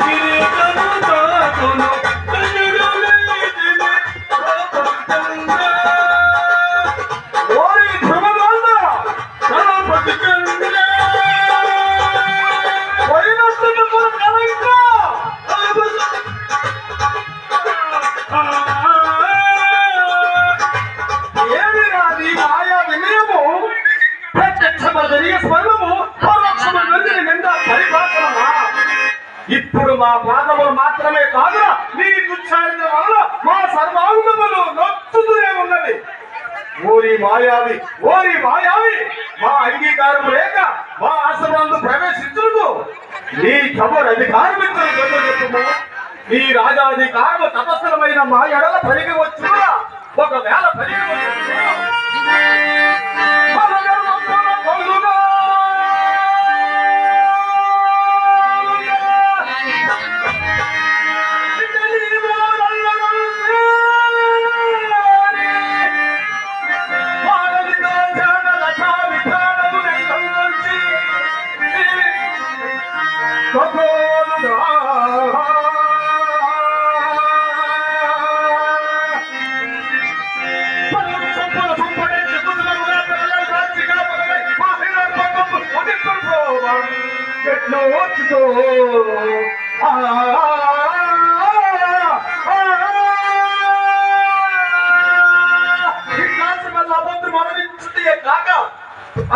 Thank you. నీ వల్ల మా సర్వాంగములు నొచ్చుతూనే ఉన్నది. ఓరి మాయావి ఓరి మాయావి మా అంగీకారం లేక మా ఆశ్రమంలో ప్రవేశించుటకు నీ కబర్ అధికారం ఇచ్చిన చెప్పుము? నీ రాజాధికారము తపస్సులమైన మా ఎడల పరిగి వచ్చిన? ఒకవేళ పరిగి వచ్చునా?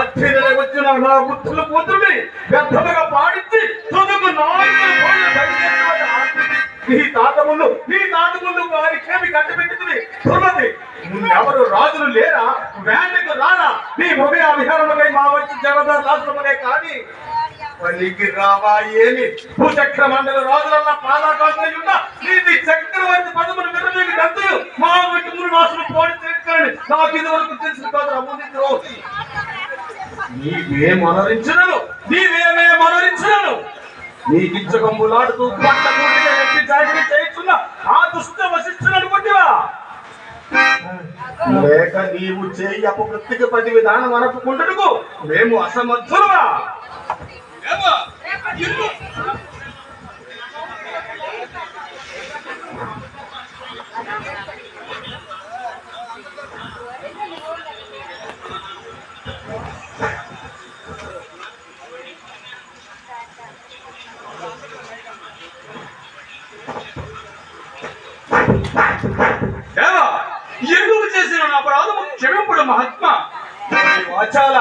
అధ్యయన వచ్చిన నా బుద్ధుల వ్యర్థముగా పాడించి తుదుకు నీ తాత ముందు నీ తాత ముందు వారి క్షేమి కట్టబెట్టుకుని ఎవరు రాజులు లేరా వేండకు రారా నీ మొగయ అభిహారములై మా వచ్చి జగదా రాష్ట్రములే కానీ పల్లికి రావా ఏమి? భూచక్ర మండల రాజులన్న పాదాకాశ్రయున్న నీది చక్రవర్తి పదములు విరమికి గంతులు మా విటుములు నాశనం పోడి చేస్తాడు నాకు ఇది వరకు తెలిసిన కాదు అభివృద్ధి నీవే మనరించునను నీవేమే మనరించునను. నీ గిచ్చకంబులాడుతూ పట్ట కూడిగా ఎత్తి జాగ్రత్త చేయించున్న ఆ దుష్ట వశిష్ఠులను లేక నీవు చేయి అపవృత్తికి ప్రతి విధానం అనపుకుంటుకు మేము అసమర్థులుగా ఎందుకు చేసిన నా అపరాధము క్షమింపుడు మహాత్మ. వాచాల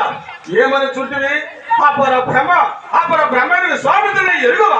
ఏమని చుట్టివి అపర భ్రమ అపర భ్రమని స్వామితుని ఎరుగువా?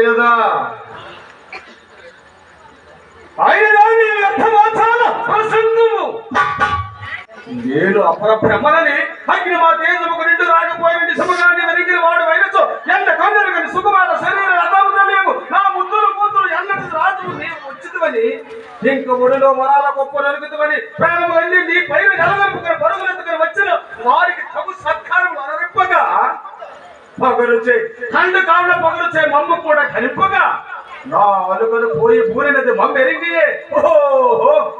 లేదా ఆయన నీ వ్యర్థమాచాల ప్రసంగము. నేను అపర భ్రమలని అగ్ని మా తేజముకు నిండు రాకపోయిన నిజముగాని వెలిగిన వాడు వైరసు ఎంత కొందరు కానీ సుకుమార శరీర రథము తెలియము నా ముద్దులు కూతురు ఎన్నటి రాజు నీవు ఉచితమని ఇంక ఒడిలో వరాల గొప్ప నలుగుతామని ప్రాణము వెళ్ళి నీ పైన నిలవెంపుకొని పరుగులెత్తుకొని వచ్చిన వారికి పొగరుచే కండు కావుల పొగరుచే మమ్మ కూడా కనిపగా. నా అలుకలు పోయి పూరినది మమ్మ ఎరిగియే ఓహో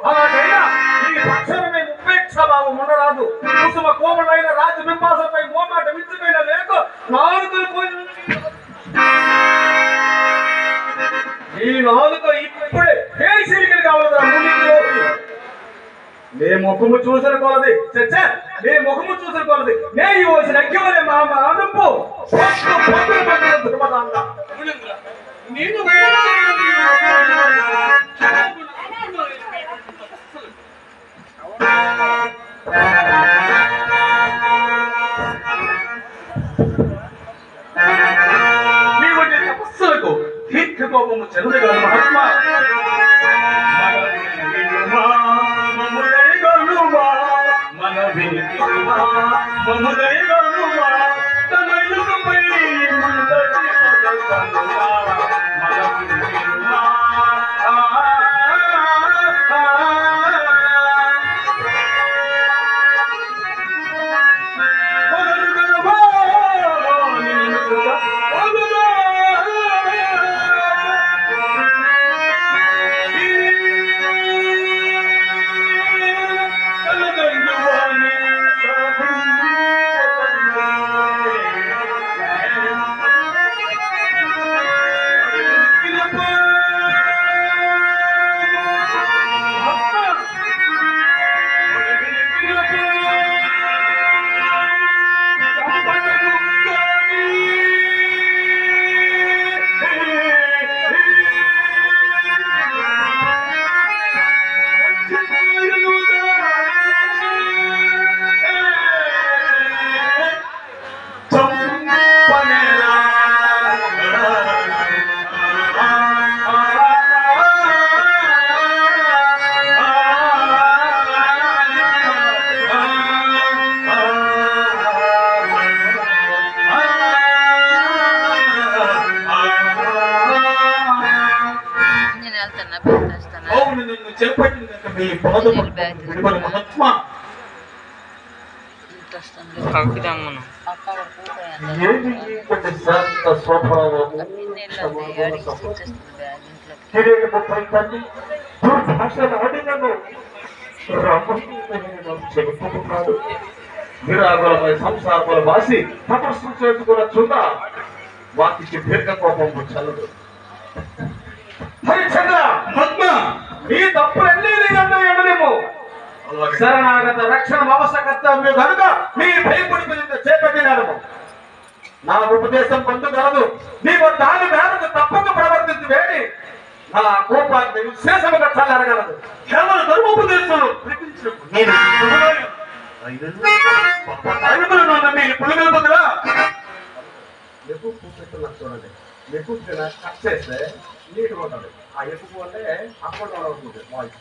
అలాగైనా ఈ పక్షమే ఉపేక్ష భావం ఉండరాదు. కుసుమ కోమలైన రాజు బింబాసపై మోమాట మించిపోయిన లేక నాలుగులు పోయి ఈ నాలుక ఇప్పుడే పేసిరికలు కావాలి మునిలోకి ముఖము చూసిన కొలది. చచ్చా నే ముఖము చూసిన కొలది నే ఈ వచ్చిన అగ్గివలే మా అనుపు. నేను తపస్సులకు దీర్ఘ కోపము যাবে মন చేపట్టిన మీ కవితమ్మను అక్కడ కూర్చోయండి. ఏది శాంత స్వభావము సంసారముల వాసి తపస్సు చేసుకున్న చున్న వాటికి దీర్ఘ కోపము చల్లదు హరిచంద్ర పద్మ! నీ తప్పులన్నీ నీకన్నా ఎడలేము శరణాగత రక్షణ అవసరకర్తవ్యం కనుక నీ భయపడి చేపట్టినాడు నా ఉపదేశం పొందగలదు నీవు దాని మేరకు తప్పక ప్రవర్తించి వేడి. నా కోపాన్ని విశేషముగా చల్లరగలదు. కేవలం ధర్మోపదేశం ఎక్కువ పూపెట్టున్నా చూడండి ఎక్కువ కట్ చేస్తే నీట్గా ఉంటుంది ఆ ఎక్కువ అంటే అప్పుడు అవుతుంది వాయిస్